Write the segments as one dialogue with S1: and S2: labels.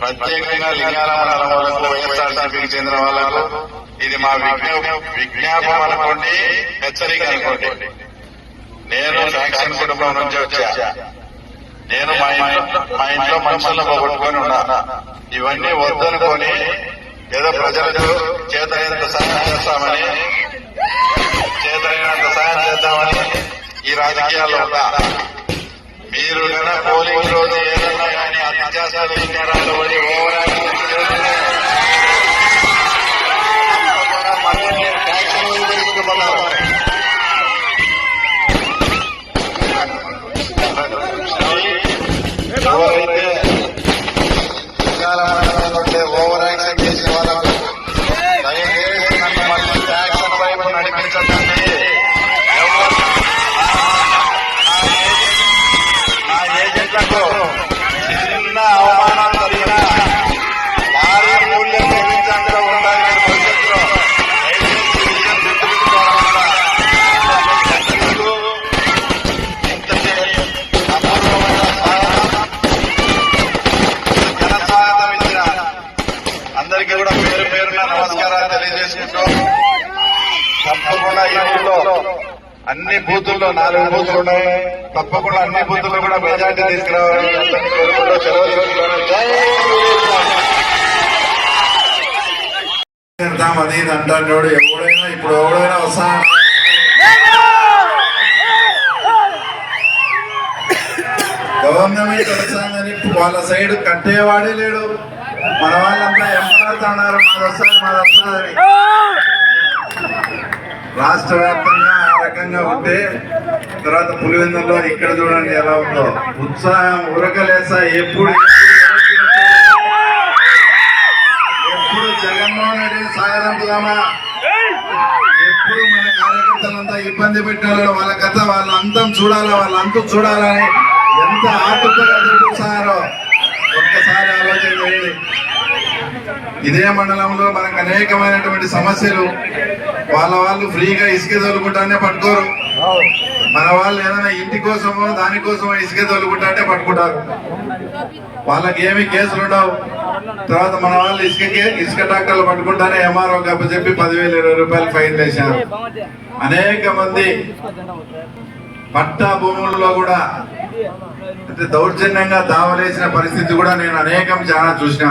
S1: ప్రత్యేకంగా లింగాల మండలం వాళ్ళకు వైఎస్ఆర్సీపీకి చెందిన వాళ్ళకు ఇది మా విజ్ఞాపం అనుకోండి హెచ్చరిక అనుకోండి. నేను శాంక్షన్ కుటుంబం నుంచి వచ్చా. నేను మా ఇంట్లో మా ఇంట్లో మనుషులను పోగొట్టుకొని ఉన్నా. ఇవన్నీ వద్దనుకొని ఏదో ప్రజలకు చేతనైనంత సహాయం చేస్తామని చేతనైనంత సహాయం చేద్దామని ఈ రాజకీయాల్లో ఉన్నా. మీరు పోలింగ్ రోజు ఏదన్నా ಅತ್ಯಾಚಾರ ಅಧಿಕಾರಾವಳಿ ಹೋರಾಟ అన్ని బూతుల్లో నాలుగు బూతులు ఉన్నాయి. తప్పకుండా అన్ని బూతుల్లో కూడా మెజార్టీ
S2: అది ఇది అంటాడు ఎవడైనా ఇప్పుడు ఎవడైనా వస్తా గవర్నమెంట్ వస్తానని వాళ్ళ సైడ్ కట్టేవాడే లేడు. మన వాళ్ళంతా ఎంపడుతున్నారు మాది వస్తుంది మాది వస్తుందని రాష్ట్ర వ్యాప్తంగా రకంగా ఉంటే తర్వాత పులివెందులో ఇక్కడ చూడండి ఎలా ఉందో. ఉత్సాహం ఉరకలేసా ఎప్పుడు ఎప్పుడు జగన్మోహన్ రెడ్డిని సాగరంపుదామా ఎప్పుడు మన కార్యకర్తలంతా ఇబ్బంది పెట్టాలో వాళ్ళ కథ వాళ్ళ అంతం చూడాలా వాళ్ళ అంతు చూడాలని ఇదే మండలంలో మనకు అనేకమైనటువంటి సమస్యలు. వాళ్ళ వాళ్ళు ఫ్రీగా ఇసుక తోలుకుంటానే పట్టుకోరు. మన వాళ్ళు ఏదైనా ఇంటి కోసమో దానికోసమో ఇసుక తోలుకుంటానే పట్టుకుంటారు. వాళ్ళకి ఏమి కేసులు ఉండవు. తర్వాత మన వాళ్ళు ఇసుకకి ఇసుక డాక్టర్లు పట్టుకుంటానే ఎంఆర్ఓ గప్ప చెప్పి పదివేల ఇరవై రూపాయలు ఫైన్ వేశారు. అనేక మంది పట్టా భూముల్లో కూడా అంటే దౌర్జన్యంగా దావలేసిన పరిస్థితి కూడా నేను అనేకం చాలా చూసిన.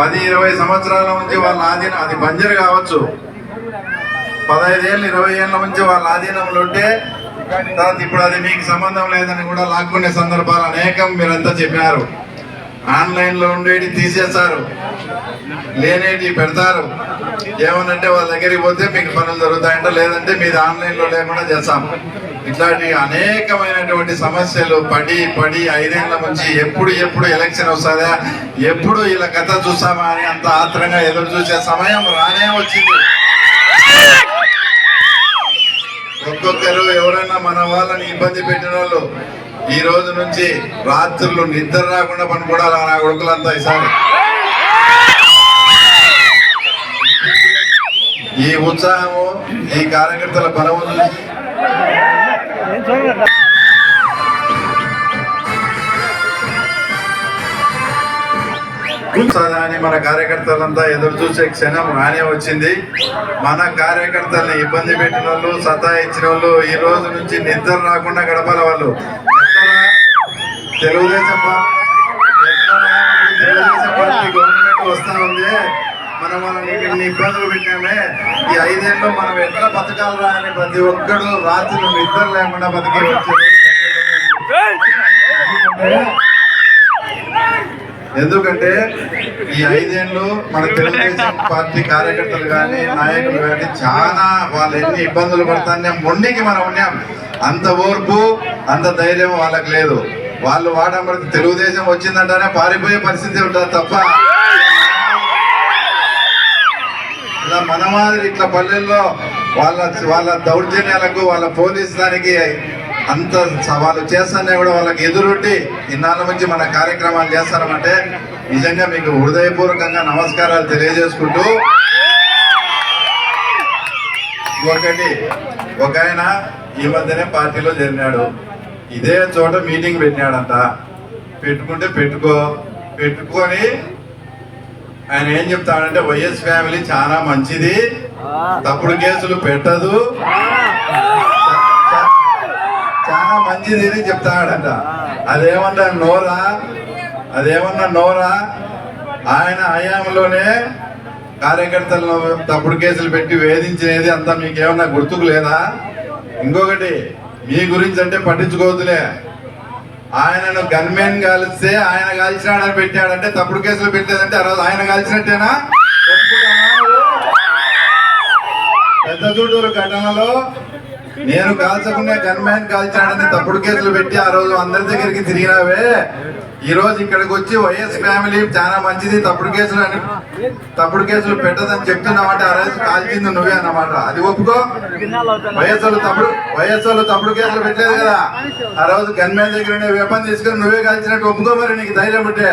S2: పది ఇరవై సంవత్సరాల నుంచి వాళ్ళ ఆధీనం అది బంజర్ కావచ్చు. పదహైదేళ్ళు ఇరవై ఏళ్ళ నుంచి వాళ్ళ ఆధీనంలో ఉంటే తర్వాత ఇప్పుడు అది మీకు సంబంధం లేదని కూడా లాక్కునే సందర్భాలు అనేకం మీరంతా చెప్పారు. ఆన్లైన్లో ఉండేది తీసేస్తారు లేనేటి పెడతారు. ఏమనంటే వాళ్ళ దగ్గరికి పోతే మీకు పనులు జరుగుతాయంట లేదంటే మీది ఆన్లైన్లో లేకుండా చేస్తాము ఇట్లాంటి అనేకమైనటువంటి సమస్యలు పడి పడి ఐదేళ్ళ నుంచి ఎప్పుడు ఎప్పుడు ఎలక్షన్ వస్తుందా? ఎప్పుడు ఇలా కథ చూసామా అని అంత ఆత్రంగా ఎదురు చూసే సమయం రానే వచ్చింది. ఒక్కొక్కరు ఎవరైనా మన వాళ్ళని ఇబ్బంది పెట్టిన వాళ్ళు ఈ రోజు నుంచి రాత్రులు నిద్ర రాకుండా పనుకోవడాలి నా కొడుకులంతా ఈసారి. ఈ ఉత్సాహము ఈ కార్యకర్తల బలము అని మన కార్యకర్తలంతా ఎదురు చూసే క్షణం రానే వచ్చింది. మన కార్యకర్తల్ని ఇబ్బంది పెట్టిన వాళ్ళు సతా ఇచ్చిన వాళ్ళు ఈ రోజు నుంచి నిద్ర రాకుండా గడపాల వాళ్ళు. తెలుగుదేశం తెలుగుదేశం పార్టీ గవర్నమెంట్ వస్తా ఉంది. మనం మనం ఇన్ని ఇబ్బందులు పెట్టామే. ఈ ఐదేళ్ళు మనం ఎక్కడ బతకాలరా అని ప్రతి ఒక్కడు రాత్రులు నిద్ర లేకుండా బతికి ఎందుకంటే ఈ ఐదేళ్ళు మన తెలుగుదేశం పార్టీ కార్యకర్తలు కానీ నాయకులు కానీ చాలా వాళ్ళు ఎన్ని ఇబ్బందులు పడతానే మొండికి మనం ఉన్నాం. అంత ఓర్పు అంత ధైర్యం వాళ్ళకి లేదు. వాళ్ళు వాడబడితే తెలుగుదేశం వచ్చిందంటేనే పారిపోయే పరిస్థితి ఉంటుంది తప్ప. ఇలా మన మాదిరి ఇట్లా పల్లెల్లో వాళ్ళ వాళ్ళ దౌర్జన్యాలకు వాళ్ళ పోలీస్ దానికి అంత స- వాళ్ళు చేస్తానే కూడా వాళ్ళకి ఎదురొడ్డి ఇన్నాళ్ళ నుంచి మన కార్యక్రమాలు చేస్తారమంటే నిజంగా మీకు హృదయపూర్వకంగా నమస్కారాలు తెలియజేసుకుంటూ ఒకటి ఒక ఆయన ఈ మధ్యనే పార్టీలో చేరినాడు. ఇదే చోట మీటింగ్ పెట్టినాడంట. పెట్టుకుంటే పెట్టుకో పెట్టుకొని ఆయన ఏం చెప్తాడంటే వైఎస్ ఫ్యామిలీ చాలా మంచిది. తప్పుడు కేసులు పెట్టదు. చాలా మంచిది అని చెప్తాడంట. అదేమన్నా నోరా? అదేమన్నా నోరా? ఆయన హయాంలోనే కార్యకర్తలను తప్పుడు కేసులు పెట్టి వేధించినది అంతా మీకేమన్నా గుర్తుకు లేదా? ఇంకొకటి మీ గురించి అంటే పట్టించుకోవద్దులే. ఆయనను గన్మెన్ కలిస్తే ఆయన కాల్చినాడని పెట్టాడంటే తప్పుడు కేసులు పెట్టేదంటే ఆ రోజు ఆయన కాల్చినట్టేనా ఒప్పుకుంటావా పెద్ద చూడూరు ఘటనలో నేను కాల్చకుండా గన్మెన్ కాల్చాడని తప్పుడు కేసులు పెట్టి ఆ రోజు అందరి దగ్గరికి తిరిగినావే. ఈ రోజు ఇక్కడికి వచ్చి వైఎస్ ఫ్యామిలీ చాలా మంచిది. తప్పుడు కేసులు అని తప్పుడు కేసులు పెట్టదని చెప్తున్నావంటే ఆ రోజు కాల్చింది నువ్వే అన్నమాట. అది ఒప్పుకో. వైఎస్ వాళ్ళు తప్పుడు వైఎస్ వాళ్ళు తప్పుడు కేసులు పెట్టలేదు కదా. ఆ రోజు గన్మ్యాన్ దగ్గర ఉండే వెపన్ తీసుకుని నువ్వే కాల్చినట్టు ఒప్పుకో మరి నీకు ధైర్యం పెట్టే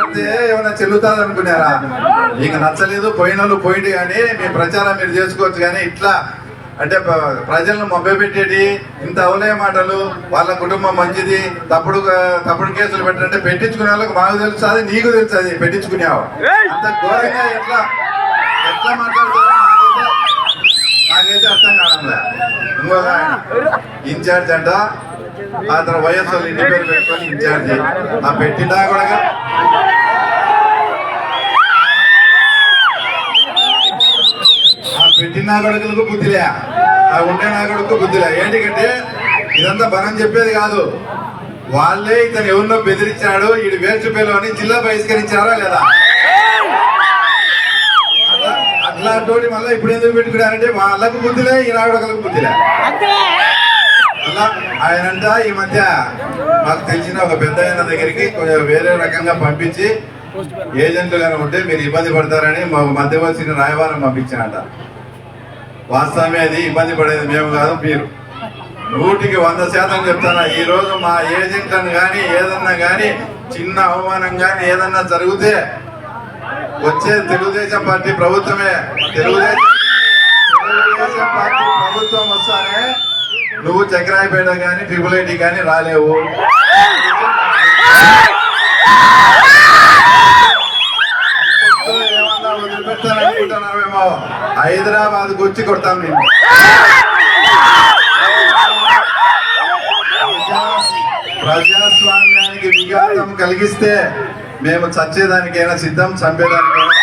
S2: అది ఏమైనా చెల్లుతుంది అనుకున్నారా నీకు నచ్చలేదు పోయిన వాళ్ళు పోయింది కానీ మీ ప్రచారం మీరు చేసుకోవచ్చు కానీ ఇట్లా అంటే ప్రజలను మభ్యపెట్టేటి ఇంత అవలే మాటలు వాళ్ళ కుటుంబం మంచిది తప్పుడు తప్పుడు కేసులు పెట్టాలంటే పెట్టించుకునే వాళ్ళకి మాకు తెలుసు అది నీకు తెలుసు అది పెట్టించుకునేవా అంత ఘోరంగా ఎట్లా ఎట్లా మాట్లాడతారో నాకైతే అర్థం కావడంలే ఇంకొక ఇన్ఛార్జ్ అంట ఆ తర్వాత వైఎస్ వాళ్ళు ఇంటి పేరు పెట్టుకొని ఇన్ఛార్జ్. ఆ పెట్టినా కూడా పెట్టిన కొడుకులకు బుద్ధిలే ఆ ఉండే నా కొడుకు బుద్ధిలే ఏంటికంటే ఇదంతా బలం చెప్పేది కాదు. వాళ్ళే ఇతను ఎవరినో బెదిరించాడు వేస్ట్ పేలు అని జిల్లా బహిష్కరించారా లేదా? అట్లా అట్లాంటి మళ్ళీ ఇప్పుడు ఎందుకు పెట్టుకున్నారంటే వాళ్ళకు బుద్ధిలే ఈ నాగడకలకు బుద్ధిలే అలా ఆయనంట ఈ మధ్య మాకు తెలిసిన ఒక పెద్ద ఆయన దగ్గరికి కొంచెం వేరే రకంగా పంపించి ఏజెంట్లు గానే ఉంటే మీరు ఇబ్బంది పడతారని మా మధ్యవర్తిని రాయవారం పంపించానంట వాస్తవమే అది ఇబ్బంది పడేది మేము కాదు మీరు. నూటికి వంద శాతం చెప్తాను ఈరోజు మా మా ఏజెంట్లను కానీ ఏదన్నా కానీ చిన్న అవమానం కానీ ఏదన్నా జరిగితే వచ్చే తెలుగుదేశం పార్టీ ప్రభుత్వమే. తెలుగుదేశం తెలుగుదేశం పార్టీ ప్రభుత్వం వస్తానే నువ్వు చక్రాయపేట కానీ ట్రిపుల్ ఐటీ కానీ రాలేవు ఏమన్నా వదిలిపెట్టాలనుకుంటున్నావేమో హైదరాబాద్ వచ్చి కొడతాం నేను ప్రజాస్వామ్యానికి విఘాతం కలిగిస్తే మేము చచ్చేదానికైనా సిద్ధం చంపేదానికైనా.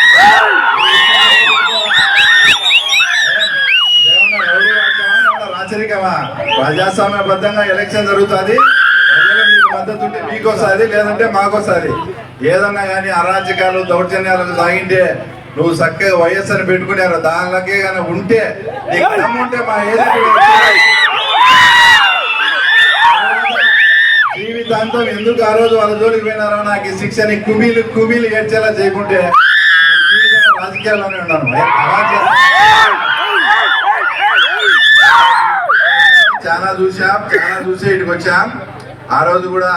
S2: ఏమన్నా రాచరికమా? ప్రజాస్వామ్యబద్ధంగా ఎలక్షన్ జరుగుతుంది. మద్దతు ఉంటే మీకోసారి లేదంటే మాకోసారి. ఏదన్నా కానీ అరాచకాలు దౌర్జన్యాలకు సాగింటే నువ్వు చక్కగా వైఎస్ఆర్ పెట్టుకున్నారు దానిలోకే కానీ ఉంటే నీకు ఉంటే మా జీవితాంతం ఎందుకు ఆ రోజు వాళ్ళ జోలికి పోయినారో నాకు ఈ శిక్షని కుమీలు కుమీలు ఏడ్చేలా చేయకుంటే రాజకీయాల్లోనే ఉన్నాను. చాలా చూసాం చాలా చూసి ఇటుకు వచ్చాం. ఆ రోజు కూడా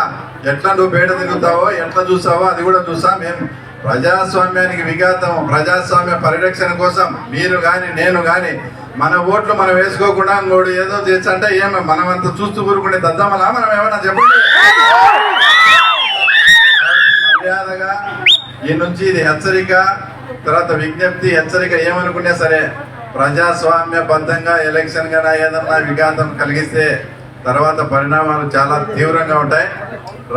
S2: ఎట్లా నువ్వు బయట తిరుగుతావో ఎట్లా చూస్తావో అది కూడా చూసాం మేము ప్రజాస్వామ్యానికి విఘాతం ప్రజాస్వామ్య పరిరక్షణ కోసం మీరు కానీ నేను కానీ మన ఓట్లు మనం వేసుకోకుండా ఇంకోడు ఏదో చేస్తంటే ఏమి? మనం అంత చూస్తూ కూరుకుంటే దద్దామలా మనం ఏమన్నా చెప్పండి. మర్యాదగా ఈ నుంచి ఇది హెచ్చరిక తర్వాత విజ్ఞప్తి హెచ్చరిక ఏమనుకున్నా సరే ప్రజాస్వామ్య బద్ధంగా ఎలక్షన్గా ఏదన్నా విఘాతం కలిగిస్తే తర్వాత పరిణామాలు చాలా తీవ్రంగా ఉంటాయి.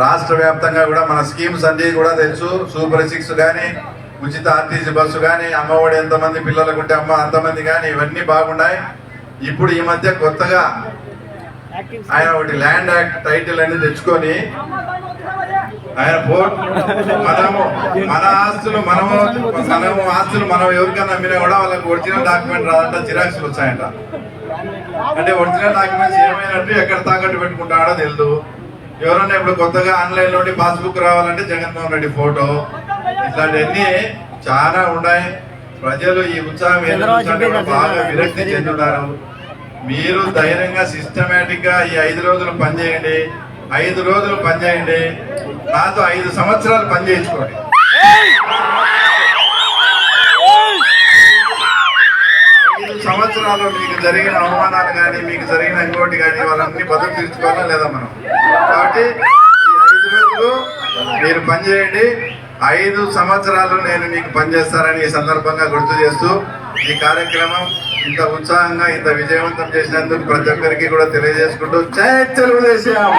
S2: రాష్ట్ర వ్యాప్తంగా కూడా మన స్కీమ్స్ అన్ని కూడా తెలుసు. సూపర్ సిక్స్ కానీ ఉచిత ఆర్టీసీ బస్సు కానీ అమ్మఒడి ఎంతమంది పిల్లలకు ఉంటే అమ్మ అంతమంది కానీ ఇవన్నీ బాగున్నాయి. ఇప్పుడు ఈ మధ్య కొత్తగా ఆయన ఒకటి ల్యాండ్ యాక్ట్ టైటిల్ అనేది తెచ్చుకొని ఆయన ఫోన్ మనము మన ఆస్తులు మనము మనము ఆస్తులు మనం ఎవరికైనా అమ్మినా కూడా వాళ్ళకి ఒరిజినల్ డాక్యుమెంట్ రాదంట జిరాక్స్ వచ్చాయంట. అంటే ఒరిజినల్ డాక్యుమెంట్స్ ఏమైనట్టు ఎక్కడ తాకట్టు పెట్టుకుంటాడో తెలియదు ఎవరన్నా ఇప్పుడు కొత్తగా ఆన్లైన్ నుండి పాస్బుక్ రావాలంటే జగన్మోహన్ రెడ్డి ఫోటో ఇట్లాంటివన్నీ చాలా ఉన్నాయి. ప్రజలు ఈ ఉత్సాహం బాగా విరక్తి చెందుతారు. మీరు ధైర్యంగా సిస్టమేటిక్గా ఈ ఐదు రోజులు పనిచేయండి. ఐదు రోజులు పనిచేయండి. నాతో ఐదు సంవత్సరాలు పని సంవత్సరాలు మీకు జరిగిన అవమానాలు కానీ మీకు జరిగిన ఇంకోటి కానీ వాళ్ళన్ని బదులు తీర్చుకోవాలా లేదా మనం? కాబట్టి ఈ ఐదు రోజులు మీరు పనిచేయండి. ఐదు సంవత్సరాలు నేను మీకు పనిచేస్తానని ఈ సందర్భంగా గుర్తు చేస్తూ ఈ కార్యక్రమం ఇంత ఉత్సాహంగా ఇంత విజయవంతం చేసినందుకు ప్రతి ఒక్కరికి కూడా తెలియజేసుకుంటూ జై తెలుగుదేశం!